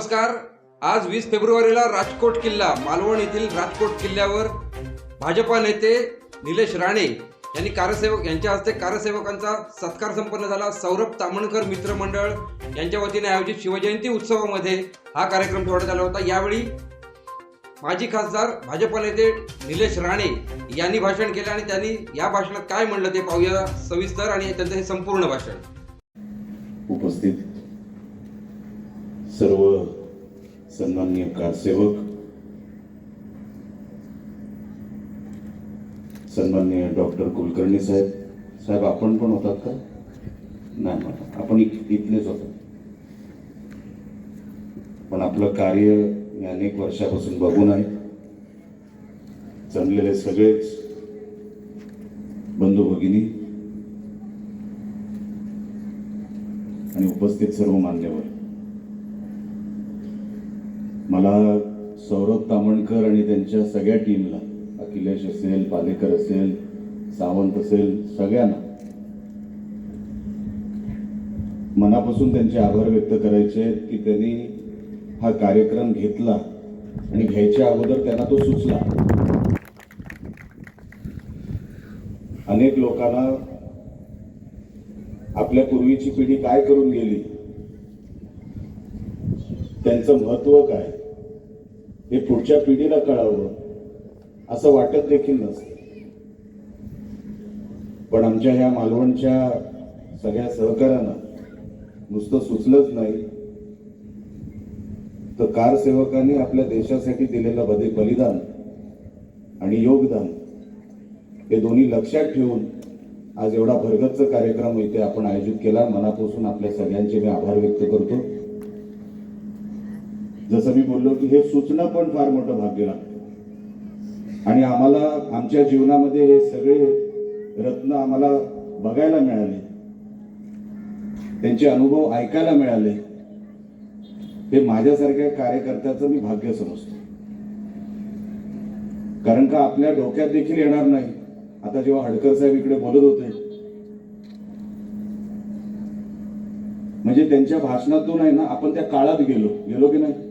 नमस्कार. आज वीस फेब्रुवारीला राजकोट किल्ला मालवण येथील राजकोट किल्ल्यावर भाजपा नेते निलेश राणे यांनी कारसेवक यांच्या हस्ते कारसेवकांचा सत्कार संपन्न झाला. सौरभ तामणकर मित्रमंडळ यांच्या वतीने आयोजित शिवजयंती उत्सवामध्ये हा कार्यक्रम ठेवण्यात आला होता. यावेळी माजी खासदार भाजपा नेते निलेश राणे यांनी भाषण केलं आणि त्यांनी या भाषणात काय म्हणलं ते पाहूया. सविस्तर आणि त्यांचं हे संपूर्ण भाषण. उपस्थित सर्व सन्माननीय कारसेवक सन्माननीय डॉक्टर कुलकर्णी साहेब. साहेब आपण पण होतात का? नाही म्हणा आपण इथलेच होतो. पण आपलं कार्य मी अनेक वर्षापासून बघून आहे. जमलेले सगळेच बंधू भगिनी आणि उपस्थित सर्व मान्यवर. मला सौरभ तामणकर आणि त्यांच्या सगळ्या टीमला अखिलेश असेल पालेकर असेल सावंत असेल सगळ्यांना मनापासून त्यांचे आभार व्यक्त करायचे की त्यांनी हा कार्यक्रम घेतला आणि घ्यायच्या अगोदर त्यांना तो सुचला. अनेक लोकांना आपल्या पूर्वीची पिढी काय करून गेली? त्यांचं महत्त्व काय? हे पुढच्या पिढीला कळावं असं वाटत देखील नसतं. पण आमच्या ह्या मालवणच्या सगळ्या सहकाऱ्यांना नुसतं सुचलंच नाही. तर कारसेवकांनी आपल्या देशासाठी दिलेलं बदे बलिदान आणि योगदान हे दोन्ही लक्षात ठेवून आज एवढा भरगतचा कार्यक्रम इथे आपण आयोजित केला. मनापासून आपल्या सगळ्यांचे मी आभार व्यक्त करतो. जसं मी बोललो की हे सुचणं पण फार मोठं भाग्य लागतं. आणि आम्हाला आमच्या जीवनामध्ये हे सगळे रत्न आम्हाला बघायला मिळाले. त्यांचे अनुभव ऐकायला मिळाले. हे माझ्यासारख्या कार्यकर्त्याचं मी भाग्य समजतो. कारण का आपल्या डोक्यात देखील येणार नाही. आता जेव्हा हडकर साहेब इकडे बोलत होते म्हणजे त्यांच्या भाषणातून आहे ना आपण त्या काळात गेलो. गेलो की नाही?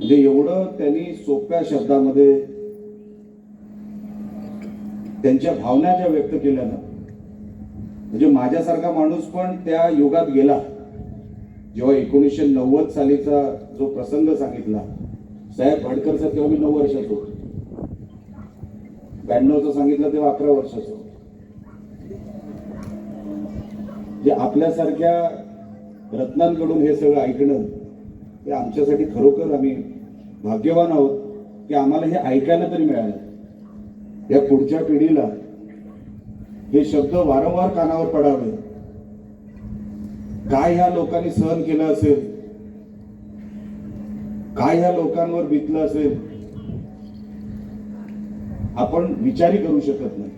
म्हणजे एवढं त्यांनी सोप्या शब्दामध्ये त्यांच्या भावना ज्या व्यक्त केल्या ना म्हणजे माझ्यासारखा माणूस पण त्या युगात गेला. जेव्हा एकोणीसशे नव्वद सालीचा जो प्रसंग सांगितला साहेब भडकर तेव्हा मी नऊ वर्षाचो होतो. ब्याण्णवचं सांगितलं तेव्हा अकरा वर्षाचो जे म्हणजे आपल्यासारख्या रत्नांकडून हे सगळं ऐकणं हे आमच्यासाठी खरोखर आम्ही भाग्यवान आहोत की आम्हाला हे ऐकायला तरी मिळालं. या पुढच्या पिढीला हे शब्द वारंवार कानावर पडावे. काय ह्या लोकांनी सहन केलं असेल? काय ह्या लोकांवर बितलं असेल? आपण विचारही करू शकत नाही.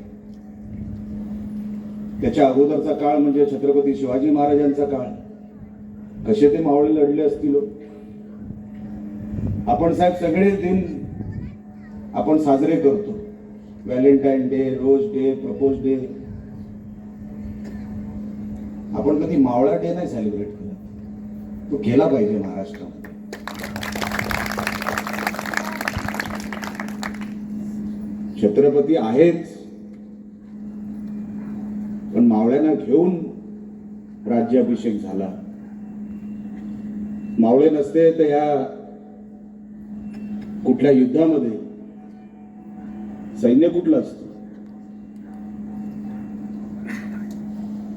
त्याच्या अगोदरचा काळ म्हणजे छत्रपती शिवाजी महाराजांचा काळ. कसे ते मावळे लढले असतील हो? आपण साहेब सगळेच दिन आपण साजरे करतो. Valentine Day Rose Day Propose Day आपण कधी मावळा डे नाही सेलिब्रेट केला. तो केला पाहिजे महाराष्ट्रामध्ये. छत्रपती आहेच. पण मावळ्यांना घेऊन राज्याभिषेक झाला. मावळे नसते तर या कुठल्या युद्धामध्ये सैन्य कुठलं असतं?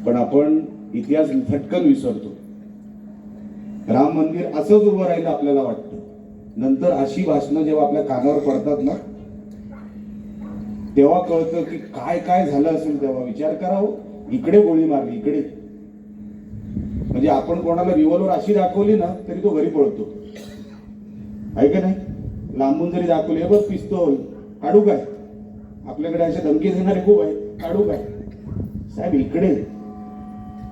पण आपण इतिहास फटकन विसरतो. राम मंदिर असंच उभं राहिलं आपल्याला वाटतं. नंतर अशी भाषणं जेव्हा आपल्या कानावर पडतात ना तेव्हा कळतं की काय काय झालं असेल तेव्हा. विचार करावं हो. इकडे गोळी मारली इकडे. म्हणजे आपण कोणाला रिव्हॉल्वर अशी दाखवली ना तरी तो घरी पळतो. आहे का नाही? लांबून जरी दाखवले हे बघ पिस्तोल. काढू काय? आपल्याकडे असे धमकी देणारे खूप आहेत. काढू काय? साहेब इकडे.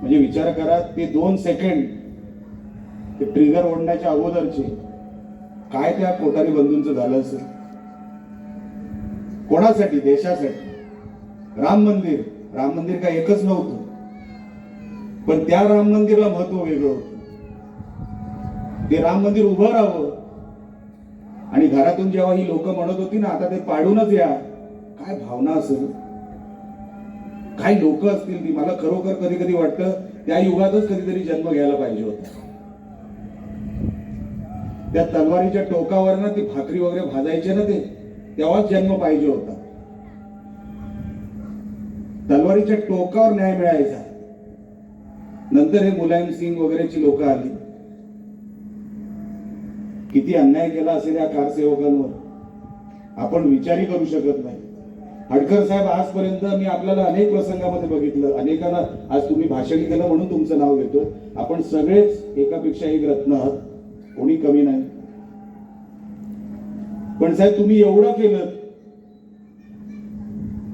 म्हणजे विचार करा ते दोन सेकंड ते ट्रिगर ओढण्याच्या अगोदरचे. काय त्या कोठारी बंधूंचं झालं असेल? कोणासाठी? देशासाठी. राम मंदिर. राम मंदिर काय एकच नव्हतं. पण त्या राम मंदिरला महत्त्व वेगळं होतं. ते राम मंदिर उभं राहावं. आणि घरातून जेव्हा ही लोक म्हणत होती ना आता ते पाडूनच या. काय भावना असेल? काही लोक असतील ती. मला खरोखर कधी कधी वाटतं त्या युगातच कधीतरी जन्म घ्यायला पाहिजे होता. त्या तलवारीच्या टोकावर ना ती भाकरी वगैरे भाजायचे ना ते तेव्हाच जन्म पाहिजे होता. तलवारीच्या टोकावर न्याय मिळायचा. नंतर हे मुलायम सिंग वगैरेची लोक आली. किती अन्याय केला असेल या कारसेवकांवर? आपण विचारही करू शकत नाही. हडकर साहेब आजपर्यंत मी आपल्याला अनेक प्रसंगामध्ये बघितलं. अनेकांना आज तुम्ही भाषण केलं म्हणून तुमचं नाव घेतो आपण सगळेच एकापेक्षा एक रत्न आहात. कोणी कमी नाही. पण साहेब तुम्ही एवढं केलं.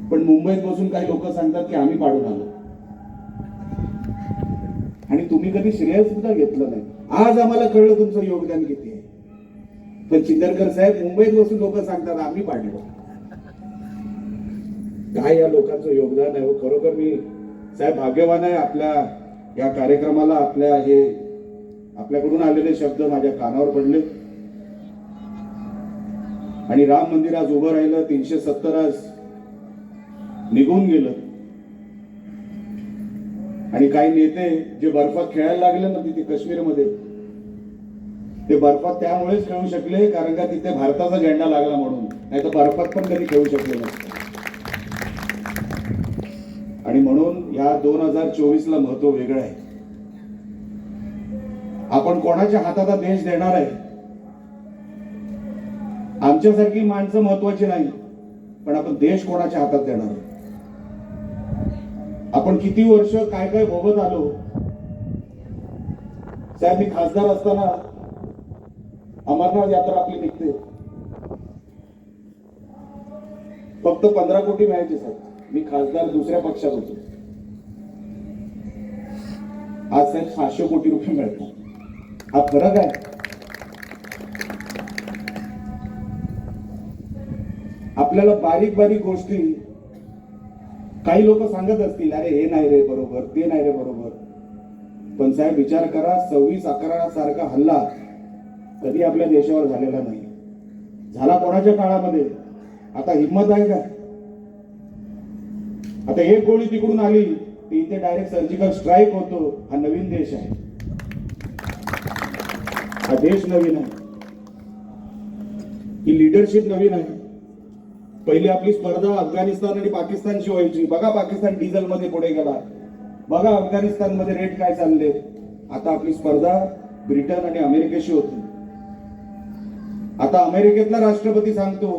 पण मुंबईत बसून काही लोक सांगतात की आम्ही पाडून आलो. आणि तुम्ही कधी श्रेय सुद्धा घेतलं नाही. आज आम्हाला कळलं तुमचं योगदान किती आहे. पण चिंदरकर साहेब मुंबईत बसून लोक सांगतात आम्ही पाडलो काय या लोकांचं योगदान आहे? हो खरोखर मी साहेब भाग्यवान आहे आपल्या या कार्यक्रमाला आपल्या हे आपल्याकडून आलेले शब्द माझ्या कानावर पडले. आणि राम मंदिर आज उभं राहिलं तीनशे सत्तर आज निघून गेलं. आणि काही नेते जे बर्फात खेळायला लागले ना तिथे काश्मीरमध्ये ते बर्फात त्यामुळेच खेळू शकले कारण का तिथे भारताचा झेंडा लागला म्हणून. नाही तर बर्फात पण कधी खेळू शकले नसते. आणि म्हणून या दोन हजार चोवीस ला महत्त्व वेगळं आहे. आपण कोणाच्या हातात देश देणार आहे? आमच्यासारखी माणसं महत्वाची नाही पण आपण देश कोणाच्या हातात देणार आहे? आपण किती वर्ष काय काय भोगत आलो? साहेब मी खासदार असताना अमरनाथ यात्रा आपली निघते. फक्त पंधरा कोटी मिळायचे साहेब. मी खासदार दुसऱ्या पक्षात होतो. आज साहेब सहाशे कोटी रुपये मिळतात. हा फरक आहे. आपल्याला बारीक बारीक गोष्टी काही लोक सांगत असतील अरे हे नाही रे बरोबर ते नाही रे बरोबर. पण साहेब विचार करा सव्वीस अकरा सारखा हल्ला कधी आपल्या देशावर झालेला नाही. झाला कोणाच्या काळामध्ये? आता हिंमत आहे का? आता एक गोळी तिकडून आली ती इथे डायरेक्ट सर्जिकल स्ट्राईक होतो. हा नवीन देश आहे. हा देश नवीन आहे. ही लिडरशिप नवीन आहे. पहिली आपली स्पर्धा अफगाणिस्तान आणि पाकिस्तानशी व्हायची. बघा पाकिस्तान डिझेल मध्ये पुढे गेला. बघा अफगाणिस्तानमध्ये रेट काय चालले. आता आपली स्पर्धा ब्रिटन आणि अमेरिकेशी होती. आता अमेरिकेतला राष्ट्रपती सांगतो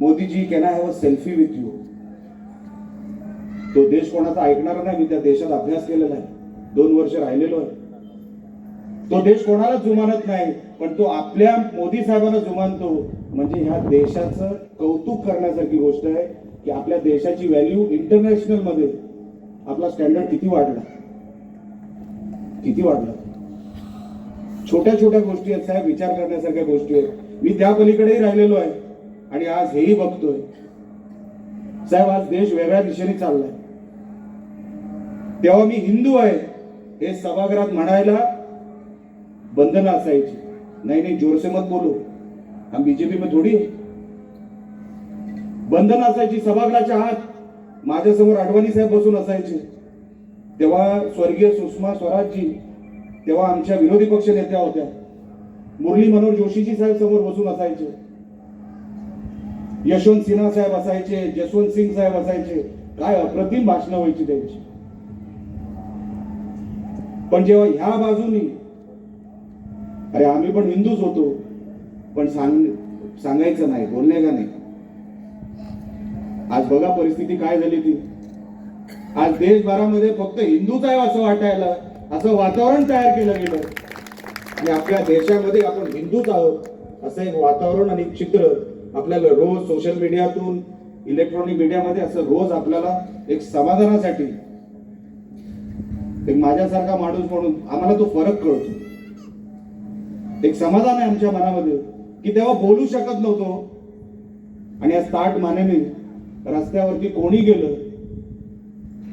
Modiji can I have a selfie with you तो देश कोणाचा ऐकणार नाही मी त्या देशात अभ्यास केलेला आहे. दोन वर्ष राहिलेलो आहे. तो देश कोणाला जुमानत नाही पण तो आपल्या मोदी साहेबांना जुमानतो. म्हणजे ह्या देशाचं कौतुक करण्यासारखी गोष्ट आहे की आपल्या देशाची व्हॅल्यू इंटरनॅशनलमध्ये आपला स्टँडर्ड किती वाढला? किती वाढला? छोट्या छोट्या गोष्टी आहेत साहेब विचार करण्यासारख्या गोष्टी आहेत. मी त्या पलीकडेही राहिलेलो आहे आणि आज हेही बघतोय. साहेब आज देश वेगळ्या दिशेने चाललाय. तेव्हा मी हिंदू आहे हे सभागृहात म्हणायला बंधन असायची. नाही नाही जोर से मत बोलो. हम बीजेपी में थोडी बंधन असायची सभागृहाच्या आत. माझ्यासमोर आडवाणी साहेब बसून असायचे. तेव्हा स्वर्गीय सुषमा स्वराजजी तेव्हा आमच्या विरोधी पक्ष नेत्या होत्या. मुरली मनोहर जोशीजी साहेब समोर बसून असायचे. यशवंत सिन्हा साहेब असायचे जसवंत सिंग साहेब असायचे. काय अप्रतिम भाषणं व्हायची त्यांची. पण जेव्हा ह्या बाजूनी अरे आम्ही पण हिंदूच होतो पण सांग सांगायचं नाही बोलणे का नाही? आज बघा परिस्थिती काय झाली ती. आज देशभरामध्ये फक्त हिंदूच आहे असं वाटायला असं वातावरण तयार केलं गेलं. आणि आपल्या देशामध्ये आपण हिंदूच आहोत असं एक वातावरण आणि चित्र आपल्याला रोज सोशल मीडियातून इलेक्ट्रॉनिक मीडियामध्ये असं रोज आपल्याला एक समाधानासाठी एक माझ्यासारखा माणूस म्हणून आम्हाला तो फरक कळतो. एक समाधान आहे आमच्या मनामध्ये की तेव्हा बोलू शकत नव्हतो. आणि आज ताट मानेने रस्त्यावरती कोणी गेलं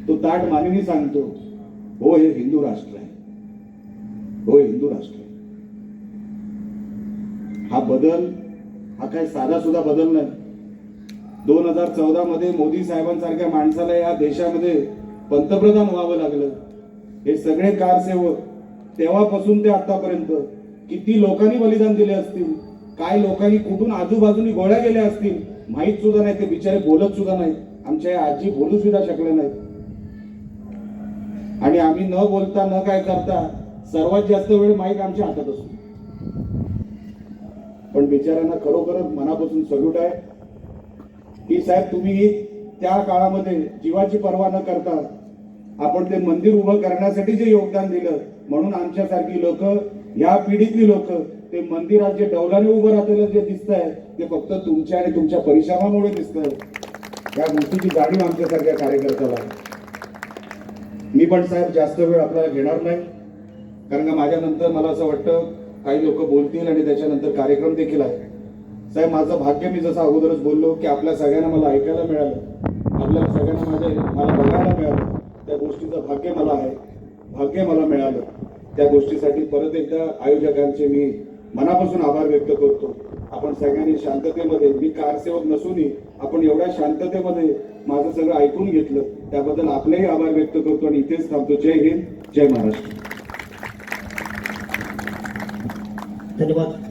तो ताट मानेने सांगतो हो हे हिंदू राष्ट्र आहे. हो हिंदू राष्ट्र आहे. हा बदल हा काय साधा सुद्धा बदल नाही. दोन हजार चौदा मध्ये मोदी साहेबांसारख्या माणसाला या देशामध्ये पंतप्रधान व्हावं लागलं. हे सगळे कारसेवक तेव्हापासून ते आतापर्यंत किती लोकांनी बलिदान दिले असतील काय लोकांनी कुठून आजूबाजूनी गोळ्या गेल्या असतील माहीत सुद्धा नाही ते बिचारे बोलत सुद्धा नाही आमच्या आजी बोलू सुद्धा शकले नाहीत. आणि आम्ही न बोलता न काय करता सर्वात जास्त वेळ माहीत आमच्या हातात असतो. पण बिचाऱ्यांना खरोखरच मनापासून सल्यूट आहे. की साहेब तुम्ही त्या काळामध्ये जीवाची पर्वा न करता आपण ते मंदिर उभं करण्यासाठी जे योगदान दिलं म्हणून आमच्यासारखी लोक या पिढीतली लोक ते मंदिरात जे डौलाने उभं राहतेलं जे दिसत आहे ते फक्त तुमच्या आणि तुमच्या परिश्रमामुळे दिसत आहे या गोष्टीची जाणीव आमच्यासारख्या कार्यकर्त्याला मी पण साहेब जास्त वेळ आपल्याला घेणार नाही. कारण का माझ्यानंतर मला असं वाटतं काही लोक बोलतील आणि त्याच्यानंतर कार्यक्रम देखील आहे साहेब माझं भाग्य मी जसं अगोदरच बोललो की आपल्या सगळ्यांना मला ऐकायला मिळालं. आपल्या सगळ्यांना माझे मला बघायला मिळालं. त्या गोष्टीचं भाग्य मला आहे. भाग्य मला मिळालं. त्या गोष्टीसाठी परत एकदा आयोजकांचे मी मनापासून आभार व्यक्त करतो. आपण सगळ्यांनी शांततेमध्ये मी कारसेवक नसूनही आपण एवढ्या शांततेमध्ये माझं सगळं ऐकून घेतलं. त्याबद्दल आपलेही आभार व्यक्त करतो आणि इथेच थांबतो. जय हिंद जय महाराष्ट्र. धन्यवाद